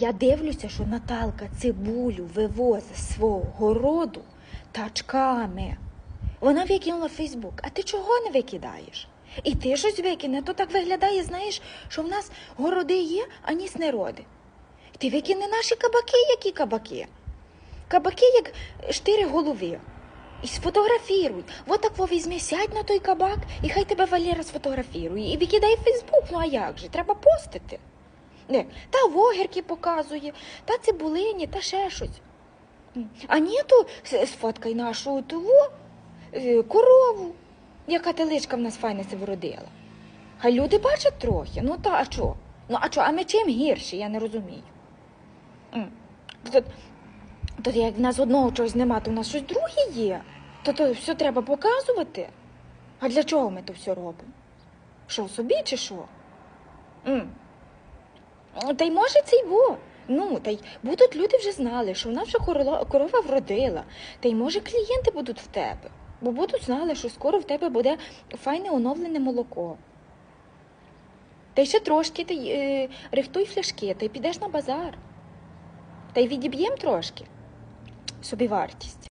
Я дивлюся, що Наталка цибулю вивозить свого городу тачками. Вона викинула Фейсбук. А ти чого не викидаєш? І ти щось викине, то так виглядає, знаєш, що в нас городи є, а ніс не роди. Ти викине наші кабаки, які кабаки? Кабаки, як штири голови. І сфотографіруй. Вот так во візьми, сядь на той кабак, і хай тебе Валера сфотографірує. І викидай Фейсбук, ну а як же? Треба постити. Не, та вогірки показує, та цибулині, та ще щось. А ні, то сфоткай нашу тулу, е, корову, яка теличка в нас файно се вродила. Хай люди бачать трохи. Ну та а що? Ну а що, а ми чим гірші, я не розумію. То, то як в нас одного чогось нема, то в нас щось друге є. То, то все треба показувати. А для чого ми то все робимо? Що, собі чи що? М. Та й може це й во. Ну, та й будуть люди вже знали, що вона вже корова, корова вродила. Та й може клієнти будуть в тебе. Бо будуть знали, що скоро в тебе буде файне оновлене молоко. Та й ще трошки та й, е, рихтуй фляшки, та й підеш на базар. Та й відіб'єм трошки собі вартість.